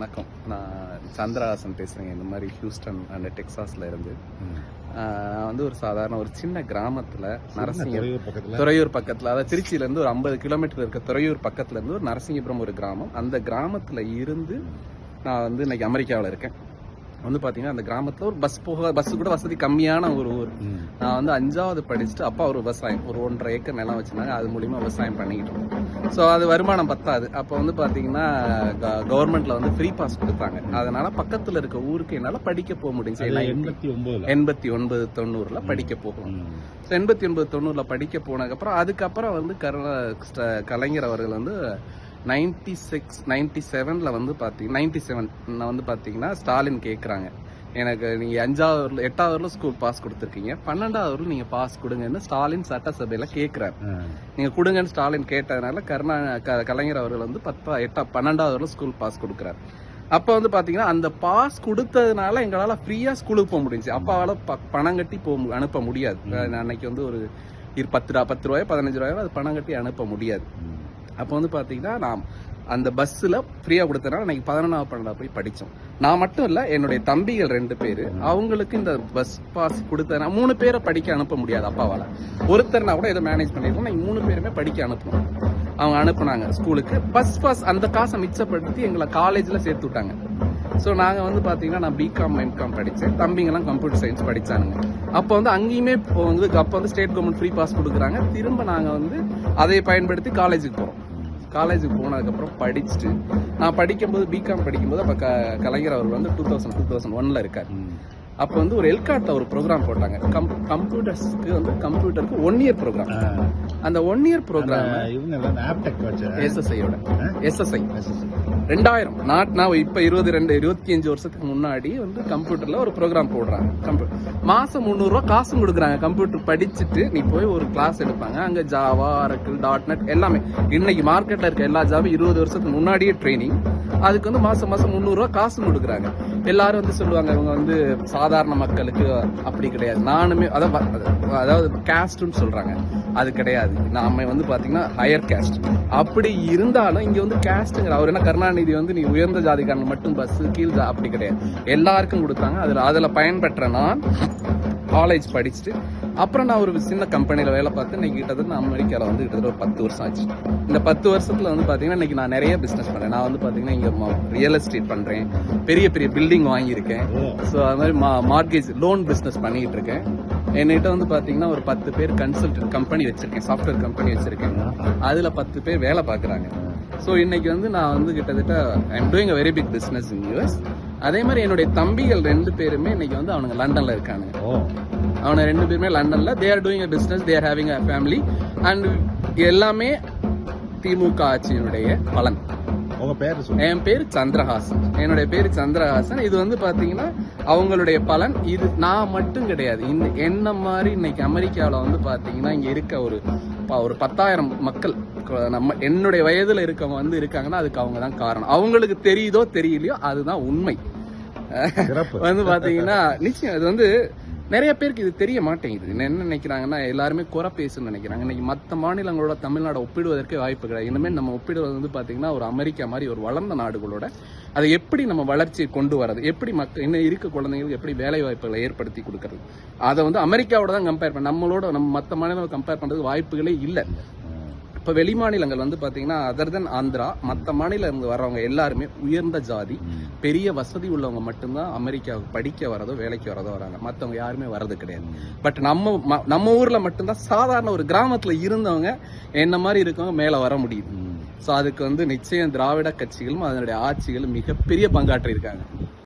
வணக்கம். நான் சந்திரஹாசன் பேசுகிறேங்க இந்த மாதிரி ஹியூஸ்டன் அண்ட் டெக்சாஸில் இருந்து. நான் வந்து ஒரு சாதாரண ஒரு சின்ன கிராமத்தில் நரசிங்க துறையூர் பக்கத்துல? அதாவது திருச்சியிலேருந்து ஒரு ஐம்பது கிலோமீட்டர் இருக்க துறையூர் பக்கத்துல இருந்து ஒரு நரசிங்கபுரம் ஒரு கிராமம். அந்த கிராமத்தில் இருந்து நான் வந்து இன்னைக்கு அமெரிக்காவில் இருக்கேன். வந்து பார்த்தீங்கன்னா அந்த கிராமத்தில் ஒரு பஸ் போக பஸ் கூட வசதி கம்மியான ஒரு ஊர். நான் வந்து அஞ்சாவது படிச்சுட்டு அப்பா ஒரு விவசாயம் ஒரு ஒன்றரை ஏக்கர் நிலம் வச்சிருந்தாங்க. அது மூலியமா விவசாயம் பண்ணிக்கிட்டு இருந்தோம். ஸோ அது வருமானம் பத்தாது. அப்போ வந்து பார்த்தீங்கன்னா கவர்மெண்ட்ல வந்து ஃப்ரீ பாஸ் கொடுத்தாங்க. அதனால பக்கத்தில் இருக்க ஊருக்கு என்னால் படிக்க போக முடிஞ்சு அது எண்பத்தி ஒன்பதுல? எண்பத்தி ஒன்பது தொண்ணூறில் படிக்க போகும். ஸோ எண்பத்தி ஒன்பது தொண்ணூறில் படிக்க போனதுக்கப்புறம் அதுக்கப்புறம் வந்து கருணா கலைஞர் அவர்கள் வந்து நைன்டி சிக்ஸ் நைன்டி செவனில் வந்து பார்த்தீங்க நைன்டி செவன் வந்து பார்த்தீங்கன்னா ஸ்டாலின் கேட்குறாங்க எனக்கு நீங்கள் அஞ்சாவது எட்டாவதுல ஸ்கூல் பாஸ் கொடுத்துருக்கீங்க. பன்னெண்டாவதுல நீங்கள் பாஸ் கொடுங்கன்னு ஸ்டாலின் சட்டசபையில் கேட்குறாரு. நீங்கள் கொடுங்கன்னு ஸ்டாலின் கேட்டதுனால கருணா க- கலைஞர் அவர்கள் வந்து பத்தா எட்டா பன்னெண்டாவதுல ஸ்கூல் பாஸ் கொடுக்குறாரு. அப்போ வந்து பார்த்தீங்கன்னா அந்த பாஸ் கொடுத்ததுனால எங்களால் ஃப்ரீயாக ஸ்கூலுக்கு போக முடிஞ்சுச்சு. அப்பாவால் ப பணம் கட்டி போக அனுப்ப முடியாது. நான் அன்னைக்கு வந்து ஒரு இரு பத்து ரூபா பத்து ரூபாயோ பதினஞ்சு ரூபாயோ அது பணம் கட்டி அனுப்ப முடியாது. அப்போ வந்து பார்த்தீங்கன்னா நான் அந்த பஸ்ஸில் ஃப்ரீயாக கொடுத்தனால அன்னைக்கு பதினொன்றாவது பன்னெண்டாவது போய் படித்தோம் நான் மட்டும் இல்லை என்னுடைய தம்பிகள் ரெண்டு பேர் அவங்களுக்கு இந்த பஸ் பாஸ் கொடுத்தனா மூணு பேரை படிக்க அனுப்ப முடியாது அப்பாவால். ஒருத்தர்னா கூட இதை மேனேஜ் பண்ணிருக்கோம் நான் மூணு பேருமே படிக்க அனுப்பணும் அவங்க அனுப்புனாங்க ஸ்கூலுக்கு. பஸ் பாஸ் அந்த காசை மிச்சப்படுத்தி எங்களை காலேஜில் சேர்த்து விட்டாங்க. ஸோ நாங்கள் வந்து பார்த்தீங்கன்னா நான் பிகாம் எம்காம் படித்தேன் தம்பிங்கெல்லாம் கம்ப்யூட்டர் சயின்ஸ் படித்தானுங்க அப்போ வந்து அங்கேயுமே இப்போ வந்து அப்போ வந்து ஸ்டேட் கவர்மெண்ட் ஃப்ரீ பாஸ் கொடுக்குறாங்க. திரும்ப நாங்கள் வந்து அதை பயன்படுத்தி காலேஜுக்கு போகிறோம் காலேஜுக்கு போனதுக்கப்புறம் படிச்சுட்டு நான் படிக்கும்போது பிகாம் படிக்கும்போது அப்போ க கலைஞர் அவர் வந்து டூ தௌசண்ட் டூ தௌசண்ட் ஒனில் இருக்கார். அப்போ வந்து ஒரு எல்காட்டில் ஒரு ப்ரோக்ராம் போட்டாங்க கம் கம்ப்யூட்டர்ஸ்க்கு வந்து கம்ப்யூட்டருக்கு ஒன் இயர் ப்ரோக்ராம். அந்த ஒன் இயர் ப்ரோக்ராம் இவங்க எஸ்எஸ்ஐயோட எஸ்எஸ்ஐ SSC. ரெண்டாயிரம். நாட் நான் இப்போ இருபது ரெண்டு இருபத்தி அஞ்சு வருஷத்துக்கு முன்னாடி வந்து கம்ப்யூட்டரில் ஒரு ப்ரோக்ராம் போடுறாங்க. கம்ப்யூட்டர் மாதம் முந்நூறுரூவா காசும் கொடுக்குறாங்க. கம்ப்யூட்டர் படிச்சுட்டு நீ போய் ஒரு கிளாஸ் எடுப்பாங்க. அங்கே ஜாவா அரக்கிள் டாட் நெட் எல்லாமே. இன்னைக்கு மார்க்கெட்டில் இருக்க எல்லா ஜாவும் இருபது வருஷத்துக்கு முன்னாடியே ட்ரைனிங் அதுக்கு வந்து மாதம் மாதம் முந்நூறுரூவா காசும் கொடுக்குறாங்க. எல்லாரும் வந்து சொல்லுவாங்க இவங்க வந்து சாதாரண மக்களுக்கு அப்படி கிடையாது. நானுமே அதாவது அதாவது கேஸ்ட்னு சொல்கிறாங்க அது கிடையாது. நாம வந்து பார்த்தீங்கன்னா ஹையர் கேஸ்ட் அப்படி இருந்தாலும் இங்கே வந்து கேஸ்ட்டுங்கிற அவர் என்ன கருணாநிதி வந்து நீ உயர்ந்த ஜாதிக்காரன் மட்டும் பஸ் கீழ் ஜா- அப்படி கிடையாது. எல்லாருக்கும் கொடுத்தாங்க. அதில் அதில் பயன்பெற்ற நான் காலேஜ் படிச்சுட்டு அப்புறம் நான் ஒரு சின்ன கம்பெனியில் வேலை பார்த்து இன்னைக்கு கிட்டத்தட்ட நான் அமெரிக்காவில் வந்து கிட்டத்தட்ட ஒரு பத்து வருஷம் ஆச்சு. இந்த பத்து வருஷத்துல வந்து பார்த்தீங்கன்னா இன்னைக்கு நான் நிறைய பிஸ்னஸ் பண்ணேன் நான் வந்து பார்த்தீங்கன்னா இங்கே ரியல் எஸ்டேட் பண்ணுறேன் பெரிய பெரிய பில்டிங் வாங்கியிருக்கேன். ஸோ அது மாதிரி மா மார்கேஜ் லோன் பிஸ்னஸ் பண்ணிகிட்டு இருக்கேன். என்கிட்ட வந்து பார்த்தீங்கன்னா ஒரு பத்து பேர் கன்சல்டன்ட் கம்பெனி வச்சுருக்கேன். சாஃப்ட்வேர் கம்பெனி வச்சுருக்கேன். அதில் பத்து பேர் வேலை பார்க்குறாங்க. ஸோ இன்னைக்கு வந்து நான் வந்து கிட்டத்தட்ட I'm doing a very big business in US அதே மாதிரி என்னுடைய தம்பிகள் ரெண்டு பேருமே இன்னைக்கு வந்து அவனுங்க லண்டனில் இருக்கானுங்க அவனை ரெண்டு பேருமே லண்டன்ல. They are doing a business they are having a family and எல்லாமே திமுக ஆட்சியினுடைய பலன். உங்க பேரு என் பேர் சந்திரஹாசன். என்னுடைய பேர் சந்திரஹாசன். இது வந்து பாத்தீங்கன்னா அவங்களுடைய பலன் இது. நான் மட்டும் கிடையாது. இந்த என்ன மாதிரி இன்னைக்கு அமெரிக்காவில் வந்து பாத்தீங்கன்னா இங்க இருக்க ஒரு ஒரு பத்தாயிரம் மக்கள் நம்ம என்னுடைய வயதுல இருக்கவங்க வந்து இருக்காங்கன்னா அதுக்கு அவங்க தான் காரணம். அவங்களுக்கு தெரியுதோ தெரியலையோ அதுதான் உண்மை. வந்து பாத்தீங்கன்னா நிச்சயம் இது வந்து நிறைய பேருக்கு இது தெரிய மாட்டேங்குது. என்ன என்ன நினைக்கிறாங்கன்னா எல்லாருமே குறை பேசுன்னு நினைக்கிறாங்க. இன்னைக்கு மற்ற மாநிலங்களோட தமிழ்நாடு ஒப்பிடுவதற்கே வாய்ப்பு கிடையாது. இனிமேல் நம்ம ஒப்பிடுவது வந்து பார்த்தீங்கன்னா ஒரு அமெரிக்கா மாதிரி ஒரு வளர்ந்த நாடுகளோட அதை எப்படி நம்ம வளர்ச்சியை கொண்டு வரது? எப்படி மக்கள் இன்னும் இருக்க குழந்தைங்களுக்கு எப்படி வேலை வாய்ப்புகளை ஏற்படுத்தி கொடுக்கறது? அதை வந்து அமெரிக்காவோட தான் கம்பேர் பண்ண நம்மளோட நம்ம மற்ற மாநிலங்களை கம்பேர் பண்ணுறதுக்கு வாய்ப்புகளே இல்லை. இப்போ வெளி மாநிலங்கள் வந்து பாத்தீங்கன்னா அதர் தென் ஆந்திரா மற்ற மாநிலம் இருந்து வர்றவங்க எல்லாருமே உயர்ந்த ஜாதி பெரிய வசதி உள்ளவங்க மட்டும்தான் அமெரிக்காவுக்கு படிக்க வரதோ வேலைக்கு வரதோ வராங்க. மற்றவங்க யாருமே வரது கிடையாது. பட் நம்ம நம்ம ஊர்ல மட்டும்தான் சாதாரண ஒரு கிராமத்துல இருந்தவங்க என்ன மாதிரி இருக்கவங்க மேல வர முடியுது ஸோ அதுக்கு வந்து நிச்சயம் திராவிட கட்சிகளும் அதனுடைய ஆட்சிகளும் மிகப்பெரிய பங்காற்றி இருக்காங்க